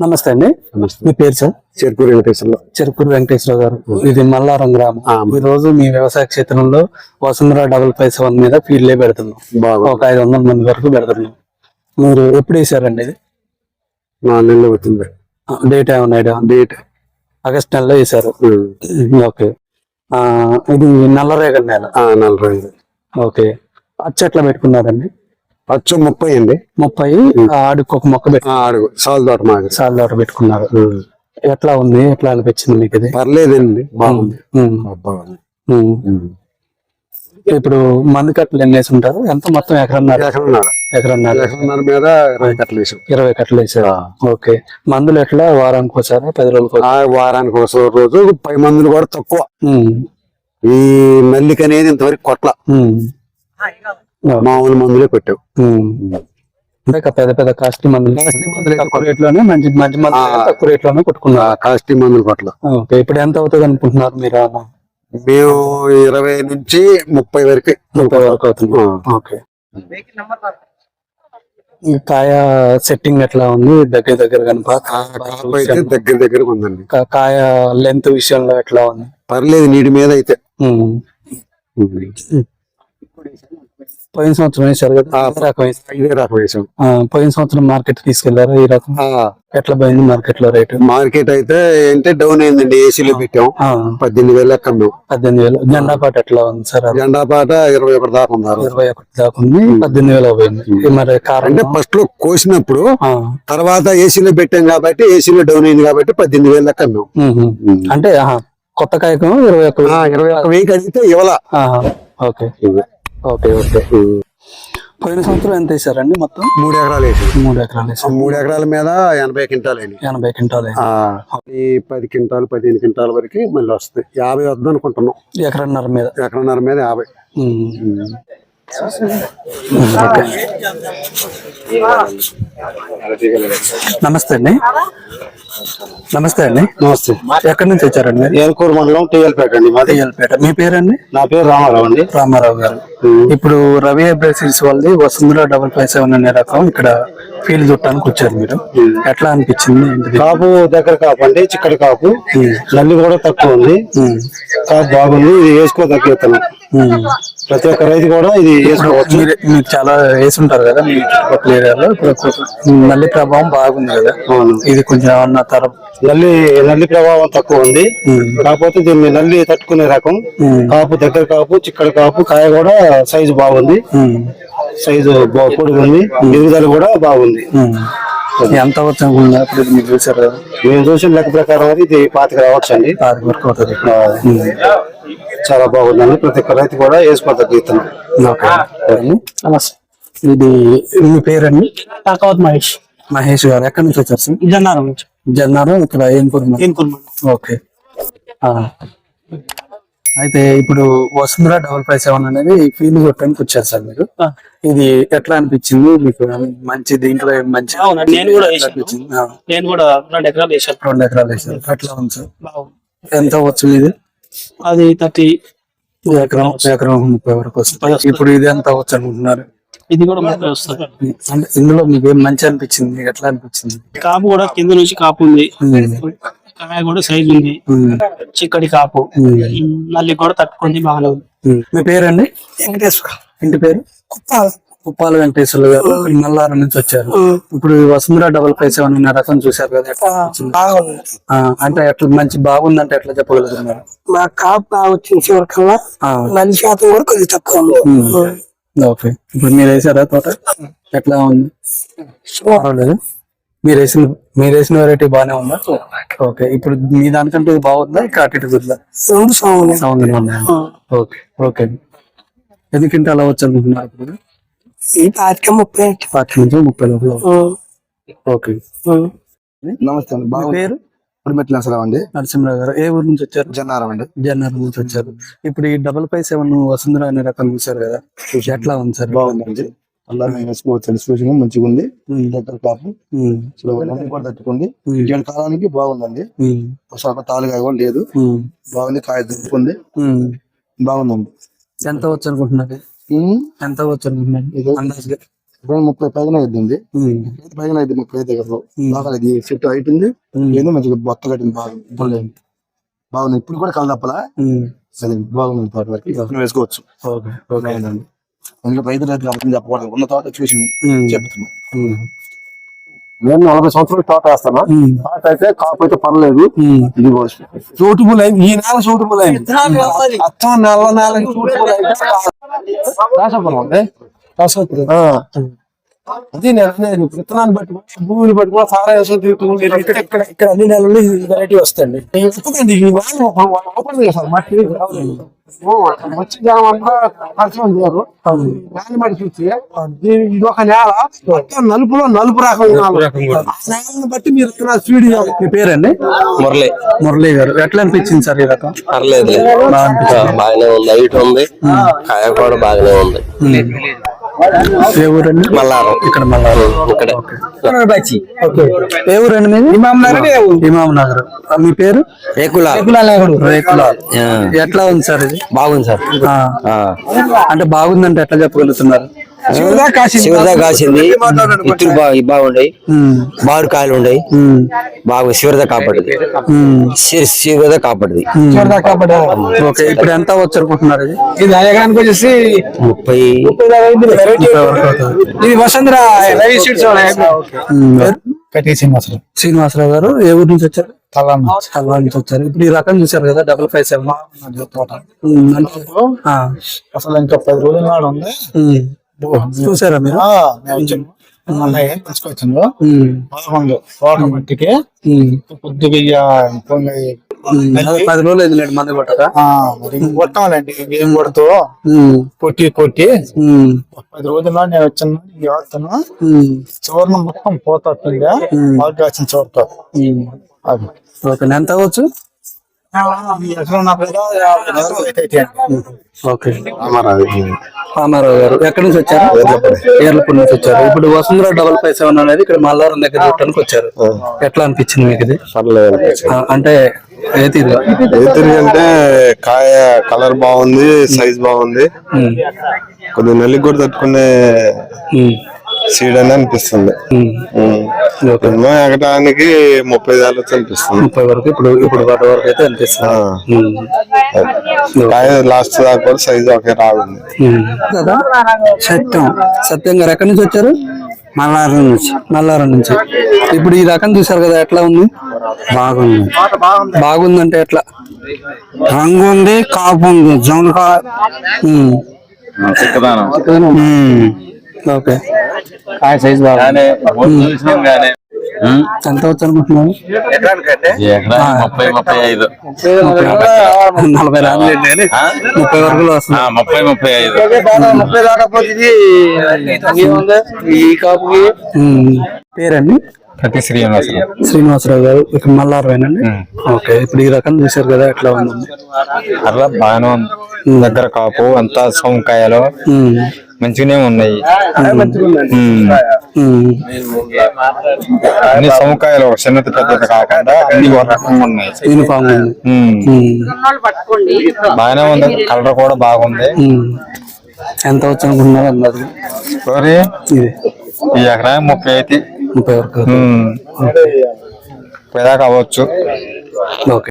నమస్తే అండి. మీ పేరు సార్? చెరుకు వెంకటేశ్వర్లో. చెరుకూరు వెంకటేశ్వర గారు. ఇది మల్లారం గ్రామం. ఈ రోజు మీ వ్యవసాయ క్షేత్రంలో వసుంధర డబుల్ ఫైవ్ సెవెన్ మీద ఫీల్డ్లే పెడుతున్నాం. ఒక ఐదు వందల మంది వరకు పెడుతున్నాం. మీరు ఎప్పుడు వేసారండి ఇది? నెలలు అవుతుంది. డేట్ ఏమన్నా? డేట్. ఆగస్ట్ నెలలో వేసారు. ఓకే. ఇది నల్లరేగడి నెల. ఐదు ఓకే. అచ్చు ఎట్లా పెట్టుకున్నారండి? అచ్చు ముప్పై అండి. ముప్పై ఆడికి ఒక మొక్క పెట్టి ఆ, అడుగు సాల్ తోట మాది. సాల్ తోట పెట్టుకున్నారు. ఎట్లా ఉంది? ఎట్లా అనిపించింది మీకు ఇది? పర్లేదండి బాగుంది. ఇప్పుడు మందు కట్టలు ఎన్ని వేసి ఉంటారు? ఎంత మొత్తం ఎకరన్నర? ఎకరన్నర. ఎకరన్నర. ఎకరన్నర మీద ఇరవై కట్టలు వేసాం. ఇరవై కట్టలు వేసారు. ఓకే. మందులు ఎట్లా? వారానికి ఒకసారి? పది రోజులకు ఆ వారానికి ఒక రోజు పై మందులు కూడా తక్కువ. ఈ మల్లిక అనేది ఇంతవరకు కొట్ల. మామూలు మందులే కొట్టావు అంటే పెద్ద పెద్ద కాస్ట్లీ మందులు తక్కువ రేట్లోనే మంచి మంచి మందులు తక్కువ రేట్లోనే కొట్టుకున్నారు కాస్ట్లీ మందులు కొట్ల ఓకే. ఇప్పుడు ఎంత అవుతుంది అనుకుంటున్నారు మీరు? మేము ఇరవై నుంచి ముప్పై వరకు ముప్పై వరకు అవుతుంది. ఓకే. ఈ కాయ సెట్టింగ్ ఎట్లా ఉంది? దగ్గర దగ్గర కనుక దగ్గర దగ్గర ఉందండి. కాయ లెంత్ విషయంలో ఎట్లా ఉంది? పర్లేదు నీటి మీద అయితే. పోయిన సంవత్సరం వేశారు కదా? రకం. ఇదే రకం వేసాం పోయిన సంవత్సరం మార్కెట్ తీసుకెళ్ళారు ఈ రకం? ఎట్లా పోయింది మార్కెట్లో రేటు? మార్కెట్ అయితే ఏంటే డౌన్ అయిందండి ఏసీలో పెట్టాం. పద్దెనిమిది వేలు లెక్క పద్దెనిమిది వేలు. జెండా పాట ఎట్లా ఉంది సార్? జెండా పాట ఇరవై ఒకటి దాకా ఉన్నారు ఇరవై ఒకటి దాకా ఉంది. పద్దెనిమిది వేలు పోయింది. మరి అంటే ఫస్ట్లో కోసినప్పుడు తర్వాత ఏసీలో పెట్టాం కాబట్టి ఏసీలో డౌన్ అయింది కాబట్టి పద్దెనిమిది వేలు లెక్క. అంటే కొత్త కాయకం ఇరవై ఒక్క ఆ, ఇరవై ఒక్క వెయ్యి అడిగితే ఇవ్వాల. ఆహా, ఓకే. Okay okay. పోయిన సంవత్సరం ఎంత వేసారండి మొత్తం? మూడు ఎకరాలు వేసి. మూడు ఎకరాలు వేసారు మూడు ఎకరాల మీద ఎనభై క్వింటాలు అయినాయి. ఎనభై క్వింటాలు ఈ పది క్వింటాలు పదిహేను క్వింటాల వరకు మళ్ళీ వస్తాయి. యాభై వద్ద అనుకుంటున్నాం. ఎకరన్నర మీద. ఎకరన్నర మీద యాభై. నమస్తే అండి. నమస్తే అండి. నమస్తే. ఎక్కడి నుంచి వచ్చారండి? ఏలకూరు మండలం టీఎల్పేట అండి మాది. అయ్యల్పేట మీ పేరండి? నా పేరు రామారావు అండి. రామారావు గారు. ఇప్పుడు రవి అబ్రేసిల్స్ వాళ్ళది వసుంధర డబల్ ఫైవ్ సెవెన్ అనే రకం ఇక్కడ ఫీల్డ్ చుట్టానికి వచ్చారు మీరు. ఎట్లా అనిపించింది? కాపు దగ్గర కాపు అండి చిక్కడి కాపు. నల్లి కూడా తక్కువ ఉంది. కాపు బాగుంది ఇది వేసుకోదగ్గ. ప్రతి ఒక్క రైతు కూడా ఇది వేసుకోవచ్చు. మీరు చాలా వేసి ఉంటారు కదా మీ చుట్టుపక్కల ఏరియాలో? నల్లి ప్రభావం బాగుంది కదా. ఇది కొంచెం ఏమన్నా తరం నల్లి నల్లి ప్రభావం తక్కువ ఉంది. కాకపోతే దీన్ని నల్లి తట్టుకునే రకం. కాపు దగ్గర కాపు చిక్కడి కాపు కాయ కూడా సైజు బాగుంది. సైజు పొడుగుంది ఎదుగుదల కూడా బాగుంది. ఎంత? ఇప్పుడు ఇది మీరు చూసారు కదా. మేము చూసిన లెక్క ప్రకారం అయితే ఇది పాతికి రావచ్చు అండి. ఆరు వరకు అవుతుంది. చాలా బాగుందండి. ప్రతి ఒక్క రైతు కూడా వేసుకోదగ్గ నమస్తే. ఇది మీ పేరండి? టాకావత్ మహేష్. మహేష్ గారు. ఎక్కడి నుంచి వచ్చారు సార్? జన్నారం నుంచి. జన్నారు ఇక్కడ ఏం కుర్మ ఏం కుర్మా ఓకే. ఆ. అయితే ఇప్పుడు వసుంధర డబల్ ఫైవ్ సెవెన్ అనేది ఫీల్ కొట్టడానికి వచ్చారు సార్ మీరు. ఇది ఎట్లా అనిపించింది? మీకు మంచి దీంట్లో మంచి అవునండి, నేను కూడా నేను కూడా రెండు ఎకరాలు వేసాను రెండు ఎకరాలు ఎట్లా ఉంది సార్? ఎంత వచ్చింది ఇది? అది థర్టీ ఎకరం ఎకరం ముప్పై వరకు వస్తుంది. ఇప్పుడు ఇది ఎంత అవచ్చు అనుకుంటున్నారు? ఇది కూడా ముప్పై వస్తుంది. అంటే ఇందులో మీకు ఏం మంచి అనిపించింది? ఎట్లా అనిపించింది? కాపు కూడా కింద నుంచి కాపు ఉంది. కాయ కూడా సైజు ఉంది. చిక్కడి కాపు. నల్లి కూడా తట్టుకుంది బాగానే ఉంది. మీ పేరండి? వెంకటేశ్వర. ఇంటి పేరు? ఉప్పాల వెంకటేశ్వర గారు మల్లారం నుంచి వచ్చారు. ఇప్పుడు వసుంధర డబల్ ఫైవ్ సెవెన్ రకం చూశారు కదా ఎట్లా అనిపించింది? బాగుంది. అంటే ఎట్లా మంచి బాగుందంటే ఎట్లా చెప్పగలుగుతున్నారు మా కాపు బాగా వచ్చింది చివరికల్లా నల్లి శాతం కూడా కొద్దిగా తక్కువ. ఓకే. ఇప్పుడు మీరు వేసారా తోట? ఎట్లా ఉంది? పర్వాలేదు. మీరు వేసిన మీరు వేసిన వెరైటీ బాగానే ఉందా? ఓకే. ఇప్పుడు మీ దానికంటే బాగుందా? ఇంకా అటు ఇటు సాగుంది సౌండ్ ఉన్నాయా ఓకే. ఓకే. ఎన్ని క్వింటాలు అవ్వచ్చు అనుకుంటున్నారు ఇప్పుడు? ఈ పాతిక ముప్పై పాతి నుంచి ముప్పై లోపల. ఓకే. నమస్తే అండి. మీ పేరు? ఇప్పుడు మెట్ల అండి నరసింహరావు గారు. ఏ ఊరు నుంచి వచ్చారు? జన్నారం అండి. జనరల్ నుంచి వచ్చారు. ఇప్పుడు ఈ డబల్ ఫైవ్ సెవెన్ వసుంధర అనే రకం చూసారు కదా. ఎట్లా ఉంది సార్? బాగుందండి. తెలిసిపోయింది మంచిగా ఉంది. దగ్గర కాపు. కూడా తట్టుకుంది ఏడు కాలానికి బాగుందండి. స్వల్ప తాలుగా కూడా లేదు. బాగుంది కాయ ఉమ్. బాగుందండి. ఎంత వచ్చు అనుకుంటున్నారు ఎంత ఇప్పుడు ముప్పై పైన అయింది ఉమ్. పైన అయింది ముప్పై ఐదు దగ్గర బాగా హైట్ ఉంది ఏదో మంచిగా బొత్త కట్టింది బాగా బాగుంది ఇప్పుడు కూడా కలదప్పలా. అది బాగుంది తోట వరకు. వేసుకోవచ్చు. ఓకే. ఓకే అందుకే రైతు రైతు కాబట్టి చెప్పకూడదు. ఉన్న తోట చూసి ఉమ్. చెప్తున్నా. ఉమ్. నేను నలభై సంవత్సరాలు తోట వేస్తాను. తోట అయితే కాపు అయితే పర్లేదు. ఇది సూటబుల్ అయింది. ఈ నెల సూటబుల్ అయింది. అత్తం నెల నెల సూటబుల్ అయితే అది నేను విత్తనాన్ని బట్టి భూమిని బట్టి కూడా సారా వేసుకొని ఇక్కడ ఇక్కడ ఇక్కడ అన్ని నెలలు వెరైటీ వస్తాయండి. ఎత్తుకండి ఈ ఒక- ఓపెన్ చేశారు. మట్టి వచ్చి జనం అంతా పరిచయం చేయరు దాన్ని బట్టి చూసి ఇది ఒక నేల మొత్తం నలుపులో నలుపు రకం నేలని బట్టి మీరు స్పీడ్ మీ పేరండి? మురళి. మురళి గారు. ఎట్లా అనిపించింది సార్ ఈ రకం? పర్లేదు బాగానే ఉంది. హైట్ ఉంది. కాయ కూడా బాగానే ఉంది. ఏ ఊరండి మల్లారం. ఇక్కడ మల్లారం ఇక్కడే ఏ ఊరండి మీది? ఇమాం నగర్ ఇమాం నగర్ ఆ, మీ పేరు? రేకుల. ఎట్లా ఉంది సార్ ఇది? బాగుంది సార్. ఆ. అంటే బాగుందంటే ఎట్లా చెప్పగలుగుతున్నారు? శివదా కాసింది ఇత్తులు బాగా బాగుండయి ఉమ్. బారు కాయలు ఉండయి ఉమ్. బాగా శివద కాపాడుది. శివద కాపాడుది ఓకే ఇప్పుడు ఎంత వచ్చు అనుకుంటున్నారు ఇది వచ్చేసి ముప్పై. ఇది వసుంధర రవి సీడ్స్ ఉమ్. కట్టి శ్రీనివాసరావు శ్రీనివాసరావు గారు ఏ ఊరు నుంచి వచ్చారు తలాన్న హల్వా నుంచి వచ్చారు ఇప్పుడు ఈ రకం చూసారు కదా డబల్ ఫైవ్ సెవెన్ అసలు ఇంకా పది రోజుల నాడు ఉంది చూసారా మీరు? తోట మట్టికి పది రోజులు అయింది మంది కొట్టక. కొట్టాలండి. ఏం కొడుతూ. కొట్టి కొట్టి. పది రోజుల నేను వచ్చాను ఉమ్. చివరిన మొత్తం పోతుందిగా బాగా కాసిన చివరితో. అది. ఓకే ఎంత అవ్వచ్చు? ఓకే. రామారావు గారు ఎక్కడి నుంచి వచ్చారు? ఏర్లపూడి నుంచి వచ్చారు. ఇప్పుడు వసుంధర డబల్ ఫైవ్ సెవెన్ అనేది ఇక్కడ మల్లారం దగ్గర చూడటానికి వచ్చారు. ఎట్లా అనిపించింది మీకు ఇది? అంటే ఏ అంటే కాయ కలర్ బాగుంది సైజ్ బాగుంది. కొద్దిగా నల్లి కూడా తట్టుకునే. సీడ్ అని అనిపిస్తుంది. ఎన్నో ఎగటానికి ముప్పై వేలు అనిపిస్తుంది. ముప్పై వరకు ఇప్పుడు ఇప్పుడు వాటి వరకు అయితే అనిపిస్తుంది. లాస్ట్ దాకా కూడా సైజ్ ఒకే రాగుంది. కదా? సత్యం. సత్యం గారు ఎక్కడి నుంచి వచ్చారు? మల్లారం నుంచి. మల్లారం నుంచి. ఇప్పుడు ఈ రకం చూసారు కదా ఎట్లా ఉంది? బాగుంది. బాగుందంటే ఎట్లా? రంగు ఉంది కాపు ఉంది జమకా ఓకే. కాయ సైజ్ ఎంత అనుకుంటున్నాను ముప్పై ముప్పై ఐదు. నలభై ముప్పై వరకు వస్తుంది. ముప్పై ముప్పై ఐదు. ముప్పై ఈ కాపుకి? పేరండి? ప్రతి శ్రీనివాసరావు. శ్రీనివాసరావు గారు ఇక్కడ మల్లారమేనండి ఓకే ఇప్పుడు ఈ రకం చూసారు కదా ఎట్లా ఉందండి? అట్లా బాగానే ఉంది. దగ్గర కాపు అంతా సొంకాయలు. మంచిగానే ఉన్నాయి. అన్ని సొంకాయలు చిన్నది పెద్దది కాకుండా అన్ని ఒక రకంగా ఉన్నాయి. యూనిఫామ్. బాగానే ఉంది. కలర్ కూడా బాగుంది. ఉమ్. ఎంత వచ్చు అనుకుంటున్నారు ఈ ఎకరానికి ముప్పై అయితే ముప్పై వరకు. ఉమ్. ముప్పై దాకా అవ్వచ్చు. ఓకే.